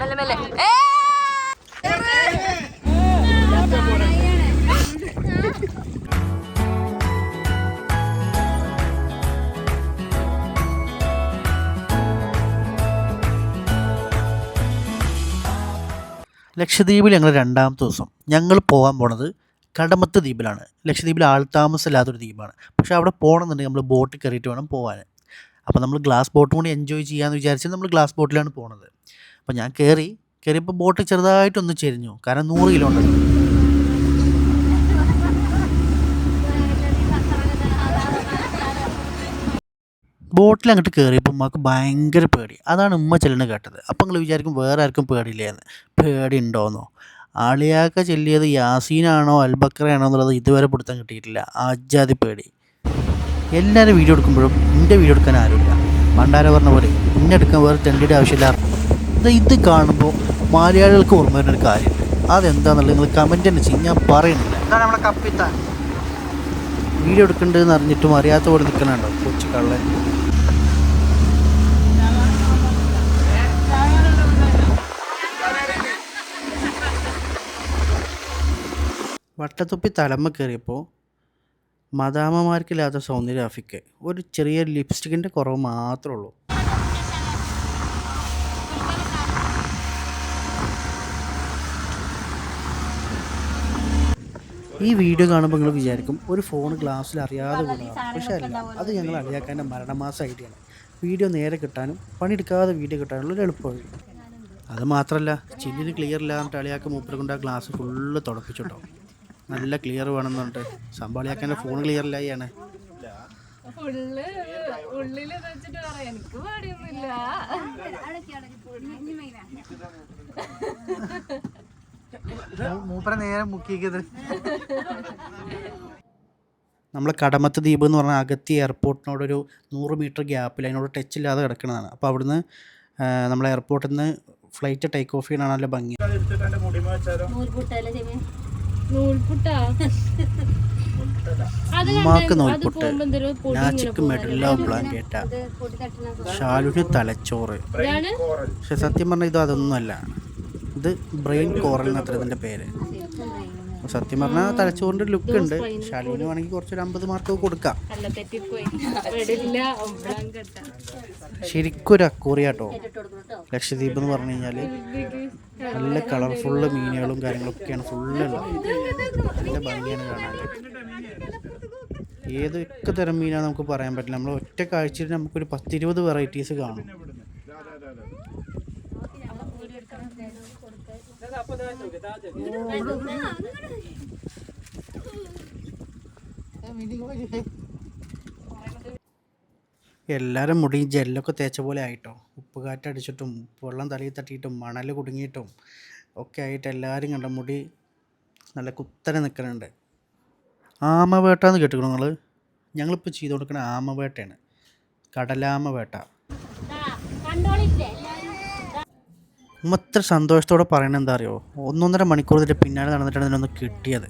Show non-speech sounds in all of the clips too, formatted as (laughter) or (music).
മെല്ലെ മെല്ലെ! ലക്ഷദ്വീപിൽ ഞങ്ങൾ രണ്ടാമത്തെ ദിവസം. ഞങ്ങൾ പോകാൻ പോണത് കടമത്ത് ദ്വീപിലാണ്. ലക്ഷദ്വീപിൽ ആൾത്താമസമില്ലാത്തൊരു ദ്വീപാണ്. പക്ഷേ അവിടെ പോകണമെന്നുണ്ടെങ്കിൽ നമ്മൾ ബോട്ടിൽ കയറിയിട്ട് വേണം പോകാൻ അപ്പോൾ നമ്മൾ ഗ്ലാസ് ബോട്ടും കൂടി എൻജോയ് ചെയ്യാമെന്ന് വിചാരിച്ച് നമ്മൾ ഗ്ലാസ് ബോട്ടിലാണ് പോണത്. അപ്പോൾ ഞാൻ കയറി കയറിയപ്പോൾ ബോട്ട് ചെറുതായിട്ടൊന്ന് ചെരിഞ്ഞു. കാരണം നൂറ് കിലോ ഉണ്ട് ബോട്ടിൽ അങ്ങോട്ട് കയറിയപ്പോൾ ഉമ്മക്ക് ഭയങ്കര പേടി. അതാണ് ഉമ്മ ചെല്ലണ കേട്ടത്. അപ്പം നിങ്ങൾ വിചാരിക്കും വേറെ ആർക്കും പേടിയില്ലേന്ന്. പേടി ഉണ്ടോയെന്നോ ആളിയാക്ക ചെല്ലിയത് യാസീനാണോ അൽബക്കറയാണോ എന്നുള്ളത് ഇതുവരെ പിടുത്തം കിട്ടിയിട്ടില്ല. അജാതി പേടി. എല്ലാവരും വീഡിയോ എടുക്കുമ്പോഴും എന്റെ വീഡിയോ എടുക്കാൻ ആരുമില്ല. പണ്ടാര പറഞ്ഞ പോലെ എന്നെടുക്കാൻ വേറെ തെണ്ടിയുടെ ആവശ്യമില്ല. ഇത് ഇത് കാണുമ്പോൾ മലയാളികൾക്ക് ഓർമ്മ വരുന്ന ഒരു കാര്യമുണ്ട് അതെന്താണെന്നുള്ളത് നിങ്ങൾ കമന്റ് തന്നെ ചെയ്യും. ഞാൻ പറയുന്നില്ല. ഇതാണ് കപ്പിത്താൻ. വീഡിയോ എടുക്കണ്ടെന്ന് അറിഞ്ഞിട്ടും അറിയാത്ത പോലെ നിൽക്കണുണ്ടോ? കൊച്ചു കള്ളൻ. വട്ടത്തൊപ്പി തലമ്മ കയറിയപ്പോൾ മദാമ്മമാർക്കില്ലാത്ത സൗന്ദര്യ അഫിക്ക് ഒരു ചെറിയ ലിപ്സ്റ്റിക്കിന്റെ കുറവ് മാത്രമേ ഉള്ളൂ. ഈ വീഡിയോ കാണുമ്പോൾ നിങ്ങൾ വിചാരിക്കും ഒരു ഫോൺ ഗ്ലാസ്സിൽ അറിയാതെ വീണതാണ് പക്ഷേ അല്ല അത് ഞങ്ങൾ അറിയാക്കാന്റെ മരണമാസ ഐഡിയ ആണ് വീഡിയോ നേരെ കിട്ടാനും പണിയെടുക്കാതെ വീഡിയോ കിട്ടാനുള്ള ഒരു എളുപ്പവഴി. അത് മാത്രമല്ല ചില്ലിന് ക്ലിയർ ഇല്ലാന്നിട്ട് അളിയാക്ക മൂപ്പര കൊണ്ട് ആ ഗ്ലാസ് ഫുള്ള് തുടപ്പിച്ചിട്ടോ. നല്ല ക്ലിയർ വേണമെന്ന് പറഞ്ഞിട്ട്. സംഭവം അളിയാക്കാന്റെ ഫോൺ ക്ലിയർ ഇല്ലായാണ് എനിക്ക് പേടിയൊന്നുമില്ല. (laughs) മൂപ്പരെ നേരെ മുക്കിയത് നമ്മൾ കടമത്ത് ദ്വീപ് എന്ന് പറഞ്ഞാൽ അഗത്തി എയർപോർട്ടിനോടൊരു നൂറ് മീറ്റർ ഗ്യാപ്പിൽ അതിനോട് ടച്ച് ഇല്ലാതെ കിടക്കുന്നതാണ് അപ്പോൾ അവിടുന്ന് നമ്മൾ എയർപോർട്ടിൽ നിന്ന് ഫ്ലൈറ്റ് ടേക്ക് ഓഫ് ചെയ്യണ നല്ല ഭംഗി. ഉമ്മാക്ക് നൂൽപുട്ട്. നാച്ചിക്ക് മെഡല്ല ബ്ലാങ്കേറ്റ ഷാലുവിന് തലച്ചോറ്. ഇതാണ്? പക്ഷെ സത്യം പറഞ്ഞാൽ ഇത് അതൊന്നുമല്ല. ഇത് ബ്രെയിൻ കോറൽ എന്നത്ര ഇതിന്റെ പേര്. സത്യം പറഞ്ഞാൽ തലച്ചോറിന്റെ ലുക്ക് ഉണ്ട്. ഷാലുവിന് വേണമെങ്കിൽ കുറച്ചൊരു അമ്പത് മാർക്ക് കൊടുക്കാം. ശരിക്കും ഒരു അക്കൂറിയാട്ടോ ലക്ഷദ്വീപ് എന്ന് പറഞ്ഞു കഴിഞ്ഞാൽ നല്ല കളർഫുള്ള് മീനുകളും കാര്യങ്ങളൊക്കെയാണ് ഫുള്ള് നല്ല ഭംഗിയാണ് കാണാൻ. ഏതൊക്കെ തരം മീനാണ് നമുക്ക് പറയാൻ പറ്റില്ല. നമ്മൾ ഒറ്റ കാഴ്ചയിൽ നമുക്കൊരു പത്തിരുപത് വെറൈറ്റീസ് കാണും. എല്ലാവരും മുടി ജെല്ലൊക്കെ തേച്ച പോലെ ആയിട്ടോ. ഉപ്പ് കാറ്റടിച്ചിട്ടും വെള്ളം തലയിൽ തട്ടിയിട്ടും മണൽ കുടുങ്ങിയിട്ടും ഒക്കെ ആയിട്ട് എല്ലാവരും കണ്ട മുടി നല്ല കുത്തനെ നിൽക്കുന്നുണ്ട് ആമവേട്ട എന്ന് കേട്ടിക്കണോ നിങ്ങൾ ഞങ്ങളിപ്പോൾ ചെയ്തു കൊടുക്കുന്ന ആമവേട്ടയാണ്. കടലാമ വേട്ട ഉമ്മ ഇത്ര സന്തോഷത്തോടെ പറയണത് എന്താ അറിയോ? ഒന്നൊന്നര മണിക്കൂർ ഇതിന്റെ പിന്നാലെ നടന്നിട്ടാണ് ഇതിനൊന്ന് കിട്ടിയത്.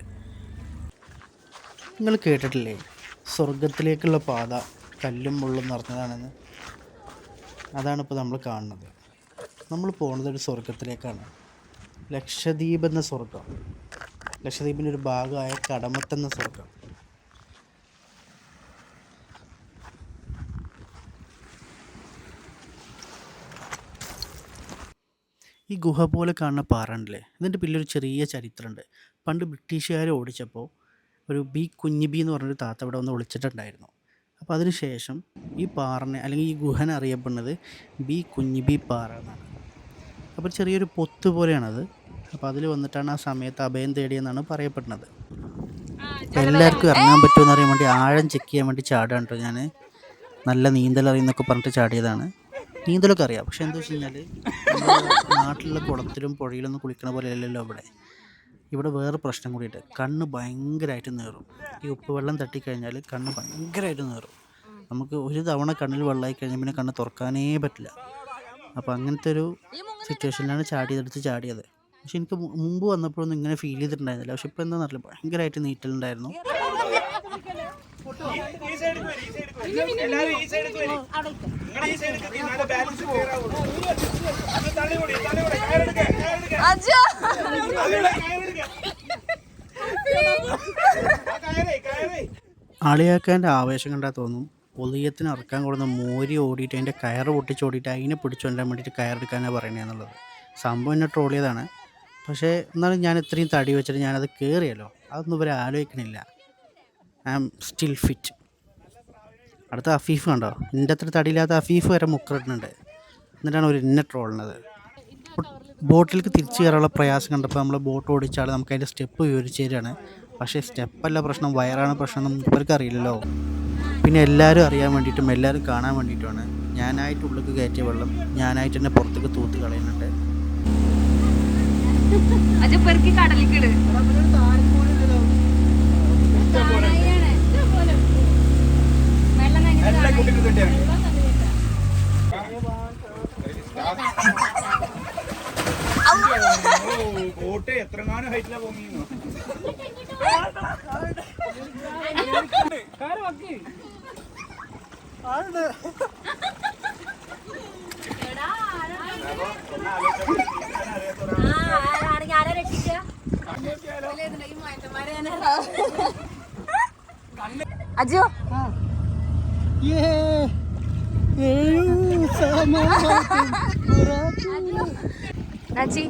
നിങ്ങൾ കേട്ടിട്ടില്ലേ? സ്വർഗത്തിലേക്കുള്ള പാത കല്ലും മുള്ളും നിറഞ്ഞതാണെന്ന്. അതാണ് ഇപ്പോൾ നമ്മൾ കാണുന്നത്. നമ്മൾ പോകുന്നത് ഒരു സ്വർഗത്തിലേക്കാണ് ലക്ഷദ്വീപ് എന്ന സ്വർഗം ലക്ഷദ്വീപിന്റെ ഒരു ഭാഗമായ കടമത്തെന്ന സ്വർഗം ഈ ഗുഹ പോലെ കാണുന്ന പാറ ഉണ്ടല്ലേ ഇതിന്റെ പിന്നിലൊരു ചെറിയ ചരിത്രമുണ്ട്. പണ്ട് ബ്രിട്ടീഷുകാർ ഓടിച്ചപ്പോൾ ഒരു ബി കുഞ്ഞിബി എന്ന് പറഞ്ഞൊരു താത്ത ഇവിടെ വന്ന് വിളിച്ചിട്ടുണ്ടായിരുന്നു അപ്പോൾ അതിന് ശേഷം ഈ പാറനെ അല്ലെങ്കിൽ ഈ ഗുഹന അറിയപ്പെടുന്നത് ബി കുഞ്ഞിബി പാറ എന്നാണ്. അപ്പോൾ ചെറിയൊരു പൊത്ത് പോലെയാണത്. അപ്പോൾ അതിൽ വന്നിട്ടാണ് ആ സമയത്ത് അഭയം തേടിയെന്നാണ് പറയപ്പെടുന്നത്. എല്ലാവർക്കും ഇറങ്ങാൻ പറ്റുമെന്ന് അറിയാൻ വേണ്ടി ആഴം ചെക്ക് ചെയ്യാൻ വേണ്ടി ചാടാണ് കേട്ടോ ഞാൻ നല്ല നീന്തൽ അറിയുന്നൊക്കെ പറഞ്ഞിട്ട് ചാടിയതാണ്. നീന്തലൊക്കെ അറിയാം. പക്ഷെ എന്താ വെച്ച് കഴിഞ്ഞാൽ നാട്ടിലുള്ള കുളത്തിലും പുഴയിലൊന്നും കുളിക്കണ പോലെ അല്ലല്ലോ ഇവിടെ. ഇവിടെ വേറെ പ്രശ്നം കൂടിയിട്ട് കണ്ണ് ഭയങ്കരമായിട്ട് നേറും. ഈ ഉപ്പ് വെള്ളം തട്ടിക്കഴിഞ്ഞാൽ കണ്ണ് ഭയങ്കരമായിട്ട് നേറും. നമുക്ക് ഒരു തവണ കണ്ണിൽ വെള്ളമായി കഴിഞ്ഞാൽ പിന്നെ കണ്ണ് തുറക്കാനേ പറ്റില്ല. അപ്പോൾ അങ്ങനത്തെ ഒരു സിറ്റുവേഷനിലാണ് ചാടിയതെടുത്ത് ചാടിയത്. പക്ഷെ എനിക്ക് മുമ്പ് വന്നപ്പോഴൊന്നും ഇങ്ങനെ ഫീൽ ചെയ്തിട്ടുണ്ടായിരുന്നില്ല. പക്ഷെ ഇപ്പോൾ എന്താണെന്നറിയില്ല ഭയങ്കരമായിട്ട് നീറ്റലുണ്ടായിരുന്നു. ഈ നിങ്ങൾ ബാലൻസ് അളിയാക്കാന്റെ ആവേശം കണ്ടാൽ തോന്നും. ഒളിയത്തിന് ഇറക്കാൻ കൊടുന്ന മോരി ഓടിയിട്ട് അതിന്റെ കയർ പൊട്ടിച്ചോടിയിട്ട് അതിനെ പിടിച്ചുകൊണ്ടാൻ വേണ്ടിയിട്ട് കയറെടുക്കാനാണ് പറയണതെന്നുള്ളത് സംഭവം എന്നെ ട്രോളിയതാണ് പക്ഷേ എന്നാലും ഞാൻ ഇത്രയും തടി വെച്ചിട്ട് ഞാനത് കയറിയല്ലോ അതൊന്നും ഇവരെ ആലോചിക്കണില്ല. I am still fit. അടുത്ത അഫീഫ് കണ്ടോ? എന്റെ അത്ര തടിയില്ലാത്ത അഫീഫ് വരെ മുക്കറിട്ടുണ്ട് എന്നിട്ടാണ് ഒരു എന്നെ ട്രോളുന്നത് ബോട്ടിലേക്ക് തിരിച്ചു കയറാനുള്ള പ്രയാസം കണ്ടപ്പോൾ നമ്മൾ ബോട്ട് ഓടിച്ചാൽ നമുക്ക് അതിന്റെ സ്റ്റെപ്പ് വിവരിച്ച് തരികയാണ് പക്ഷേ സ്റ്റെപ്പല്ല പ്രശ്നം വയറാണ് പ്രശ്നം നമുക്ക് ഇവർക്ക് അറിയില്ലല്ലോ. പിന്നെ എല്ലാവരും അറിയാൻ വേണ്ടിയിട്ടും എല്ലാവരും കാണാൻ വേണ്ടിയിട്ടുമാണ്. ഞാനായിട്ട് ഉള്ളിലേക്ക് കയറ്റിയ വെള്ളം ഞാനായിട്ട് തന്നെ പുറത്തേക്ക് തൂത്ത് കളയുന്നുണ്ട് അജ പെറുക്കി കടലിക്കിട് ബോട്ട് എത്രങ്ങാനും ഹൈറ്റിലാ പൊങ്ങിയെന്നോ അജോ.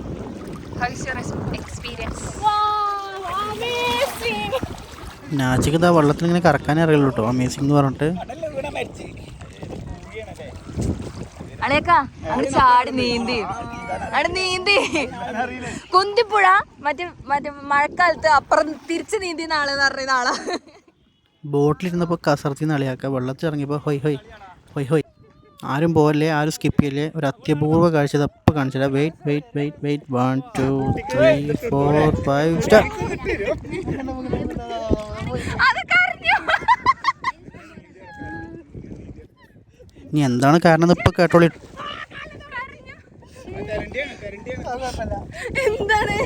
Is your experience? നാച്ചിക്ക് ഇതാ വെള്ളത്തിൽ ഇങ്ങനെ കറക്കാനേ അറിയുള്ളൂ കേട്ടോ അമേസിംഗ് എന്ന് പറഞ്ഞിട്ട്. അളേക്കാ അവിടെ ചാടി നീന്തി. അവിടെ നീന്തി. കുന്തിപ്പുഴ മറ്റേ മറ്റേ മഴക്കാലത്ത് അപ്പുറം തിരിച്ച് നീന്തി നാളെന്ന് പറഞ്ഞ നാളാ ബോട്ടിലിരുന്നപ്പോൾ കസർത്തി നളിയാക്ക വെള്ളത്തിൽ ഇറങ്ങിയപ്പോൾ ഹൊയ് ഹൊയ് ഹൊയ് ഹൊയ്. ആരും പോകല്ലേ ആരും സ്കിപ്പ് ചെയ്യല്ലേ? ഒരു അത്യപൂർവ കാഴ്ച ഇതപ്പോൾ കാണിച്ചില്ല wait wait wait wait one two three four five star ഇനി എന്താണ് കാരണം ഇപ്പൊ കേട്ടോളി. എന്താണ്?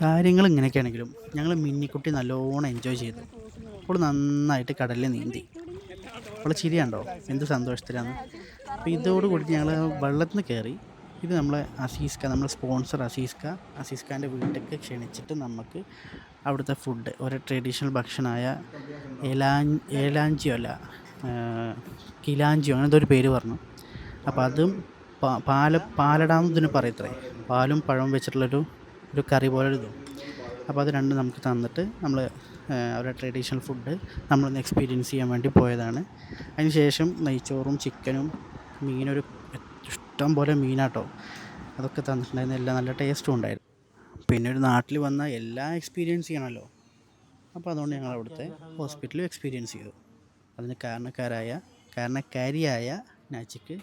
കാര്യങ്ങൾ ഇങ്ങനെയൊക്കെയാണെങ്കിലും ഞങ്ങൾ മിന്നിക്കുട്ടി നല്ലോണം എൻജോയ് ചെയ്തു. അപ്പോൾ നന്നായിട്ട് കടലിൽ നീന്തി. അപ്പോൾ ചിരിയാണ്ടോ? എന്ത് സന്തോഷത്തിലാണ്. അപ്പോൾ ഇതോടുകൂടി ഞങ്ങൾ വെള്ളത്തിൽ നിന്ന് കയറി ഇത് നമ്മളെ അസീസ്ക നമ്മുടെ സ്പോൺസർ അസീസ്ക. അസീസ്കാന്റെ വീട്ടിലേക്ക് ക്ഷണിച്ചിട്ട് നമുക്ക് അവിടുത്തെ ഫുഡ് ഒരു ട്രഡീഷണൽ ഭക്ഷണമായ ഏലാൻ ഏലാഞ്ചിയോ അല്ല കിലാഞ്ചിയോ അങ്ങനത്തെ ഒരു പേര് പറഞ്ഞു. അപ്പോൾ അതും പാല പാലടാന്ന് ഇതിന് പറയത്രേ പാലും പഴവും വെച്ചിട്ടുള്ളൊരു ഒരു കറി പോലെ ഒരു ഇതും. അപ്പോൾ അത് രണ്ടും നമുക്ക് തന്നിട്ട് നമ്മൾ അവരുടെ ട്രഡീഷണൽ ഫുഡ് നമ്മളൊന്ന് എക്സ്പീരിയൻസ് ചെയ്യാൻ വേണ്ടി പോയതാണ്. അതിന് ശേഷം നെയ്ച്ചോറും ചിക്കനും മീനൊരു ഇഷ്ടം പോലെ മീനാട്ടോ. അതൊക്കെ തന്നിട്ടുണ്ടായിരുന്നു. എല്ലാം നല്ല ടേസ്റ്റും ഉണ്ടായിരുന്നു. പിന്നെ ഒരു നാട്ടിൽ വന്നാൽ എല്ലാം എക്സ്പീരിയൻസ് ചെയ്യണമല്ലോ. അപ്പോൾ അതുകൊണ്ട് ഞങ്ങൾ അവിടുത്തെ ഹോസ്പിറ്റലും എക്സ്പീരിയൻസ് ചെയ്തു. അതിന് കാരണക്കാരായ കാരണക്കാരിയായ നാച്ചിക്ക്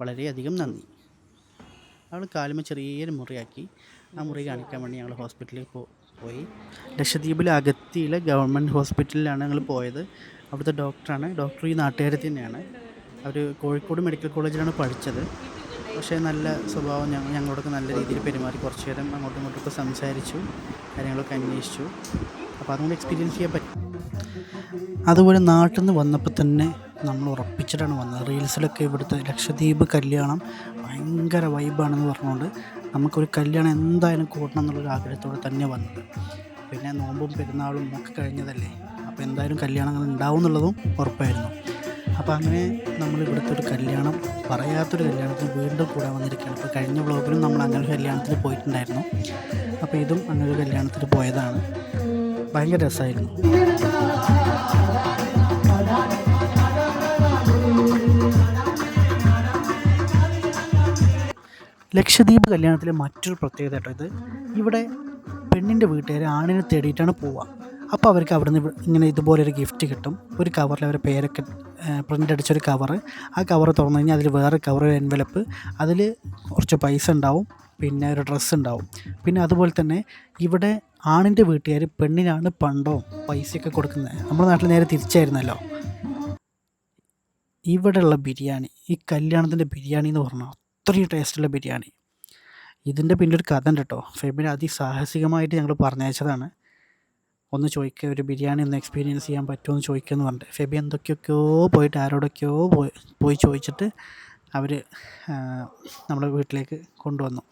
വളരെയധികം നന്ദി. അവൾ കാലുമ ചെറിയൊരു മുറിയാക്കി. ആ മുറി കാണിക്കാൻ വേണ്ടി ഞങ്ങൾ ഹോസ്പിറ്റലിൽ പോയി. ലക്ഷദ്വീപിലെ അഗത്തിയിലെ ഗവൺമെന്റ് ഹോസ്പിറ്റലിലാണ് ഞങ്ങൾ പോയത്. അവിടുത്തെ ഡോക്ടറാണ്. ഡോക്ടർ ഈ നാട്ടുകാരി തന്നെയാണ്. അവർ കോഴിക്കോട് മെഡിക്കൽ കോളേജിലാണ് പഠിച്ചത്. പക്ഷേ നല്ല സ്വഭാവം ഞങ്ങൾ ഞങ്ങളോടൊക്കെ നല്ല രീതിയിൽ പെരുമാറി കുറച്ച് നേരം അങ്ങോട്ടും ഇങ്ങോട്ടൊക്കെ സംസാരിച്ചു. കാര്യങ്ങളൊക്കെ അന്വേഷിച്ചു. അപ്പോൾ അതുകൊണ്ട് എക്സ്പീരിയൻസ് ചെയ്യാൻ പറ്റും അതുപോലെ നാട്ടിൽ നിന്ന് വന്നപ്പോൾ തന്നെ നമ്മൾ ഉറപ്പിച്ചിട്ടാണ് വന്നത്. റീൽസിലൊക്കെ ഇവിടുത്തെ ലക്ഷദ്വീപ് കല്യാണം ഭയങ്കര വൈബാണെന്ന് പറഞ്ഞുകൊണ്ട് നമുക്കൊരു കല്യാണം എന്തായാലും കൂട്ടണം എന്നുള്ളൊരു ആഗ്രഹത്തോടെ തന്നെ വന്നത്. പിന്നെ നോമ്പും പെരുന്നാളും ഒക്കെ കഴിഞ്ഞതല്ലേ? അപ്പോൾ എന്തായാലും കല്യാണങ്ങൾ ഉണ്ടാവും എന്നുള്ളതും ഉറപ്പായിരുന്നു. അപ്പോൾ അങ്ങനെ നമ്മൾ ഇവിടുത്തെ ഒരു കല്യാണം പറയാത്തൊരു കല്യാണത്തിന് വീണ്ടും കൂടെ വന്നിരിക്കുകയാണ്. ഇപ്പോൾ കഴിഞ്ഞ വ്ളോഗിലും നമ്മൾ അങ്ങനെ ഒരു കല്യാണത്തിന് പോയിട്ടുണ്ടായിരുന്നു. അപ്പോൾ ഇതും അങ്ങനെ ഒരു കല്യാണത്തിന് പോയതാണ്. ഭയങ്കര രസമായിരുന്നു. ലക്ഷദ്വീപ് കല്യാണത്തിലെ മറ്റൊരു പ്രത്യേകത കേട്ടോ ഇത്. ഇവിടെ പെണ്ണിന്റെ വീട്ടുകാർ ആണിനെ തേടിയിട്ടാണ് പോവുക. അപ്പോൾ അവർക്ക് അവിടെ നിന്ന് ഇങ്ങനെ ഇതുപോലെ ഒരു ഗിഫ്റ്റ് കിട്ടും. ഒരു കവറിൽ അവരുടെ പേരൊക്കെ പ്രിന്റ് അടിച്ചൊരു കവറ് ആ കവർ തുറന്നു കഴിഞ്ഞാൽ അതിൽ വേറെ കവർ എൻവലപ്പ് അതിൽ കുറച്ച് പൈസ ഉണ്ടാവും. പിന്നെ ഒരു ഡ്രസ്സ് ഉണ്ടാവും. പിന്നെ അതുപോലെ തന്നെ ഇവിടെ ആണിന്റെ വീട്ടുകാർ പെണ്ണിനാണ് പണ്ടോ പൈസയൊക്കെ കൊടുക്കുന്നത്. നമ്മുടെ നാട്ടിൽ നേരെ തിരിച്ചായിരുന്നല്ലോ. ഇവിടെയുള്ള ബിരിയാണി ഈ കല്യാണത്തിന്റെ ബിരിയാണി എന്ന് പറഞ്ഞാൽ അത്രയും ടേസ്റ്റുള്ള ബിരിയാണി. ഇതിന്റെ പിന്നിലൊരു കഥ ഉണ്ട് കേട്ടോ ഫെബിന് അതിസാഹസികമായിട്ട് ഞങ്ങൾ പറഞ്ഞയച്ചതാണ്. ഒന്ന് ചോദിക്കുക ഒരു ബിരിയാണി ഒന്ന് എക്സ്പീരിയൻസ് ചെയ്യാൻ പറ്റുമോ എന്ന് ചോദിക്കുക എന്ന് പറഞ്ഞിട്ട്. ഫെബി എന്തൊക്കെയൊക്കെയോ പോയിട്ട് ആരോടൊക്കെയോ പോയി പോയി ചോദിച്ചിട്ട് അവർ നമ്മുടെ വീട്ടിലേക്ക് കൊണ്ടുവന്നു.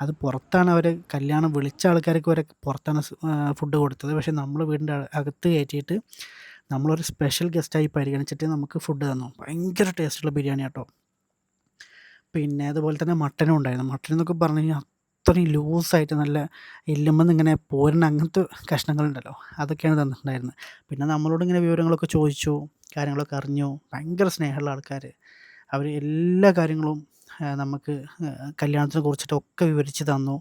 അത് പുറത്താണ് അവർ കല്യാണം വിളിച്ച ആൾക്കാർക്ക് വരെ പുറത്താണ് ഫുഡ് കൊടുത്തത്. പക്ഷേ നമ്മൾ വീടിന്റെ അക- അകത്ത് കയറ്റിയിട്ട് നമ്മളൊരു സ്പെഷ്യൽ ഗസ്റ്റായി പരിഗണിച്ചിട്ട് നമുക്ക് ഫുഡ് തന്നു. ഭയങ്കര ടേസ്റ്റുള്ള ബിരിയാണി കേട്ടോ പിന്നെ അതുപോലെ തന്നെ മട്ടനും ഉണ്ടായിരുന്നു. മട്ടൻ എന്നൊക്കെ പറഞ്ഞു കഴിഞ്ഞാൽ അത്രയും ലൂസായിട്ട് നല്ല എല്ലുമ്പോൾ ഇങ്ങനെ പോരുന്ന അങ്ങനത്തെ കഷ്ണങ്ങളുണ്ടല്ലോ അതൊക്കെയാണ് തന്നിട്ടുണ്ടായിരുന്നത്. പിന്നെ നമ്മളോട് ഇങ്ങനെ വിവരങ്ങളൊക്കെ ചോദിച്ചു കാര്യങ്ങളൊക്കെ അറിഞ്ഞു ഭയങ്കര സ്നേഹമുള്ള ആൾക്കാർ അവർ എല്ലാ കാര്യങ്ങളും നമുക്ക് കല്യാണത്തിനെ കുറിച്ചിട്ടൊക്കെ വിവരിച്ച് തന്നു.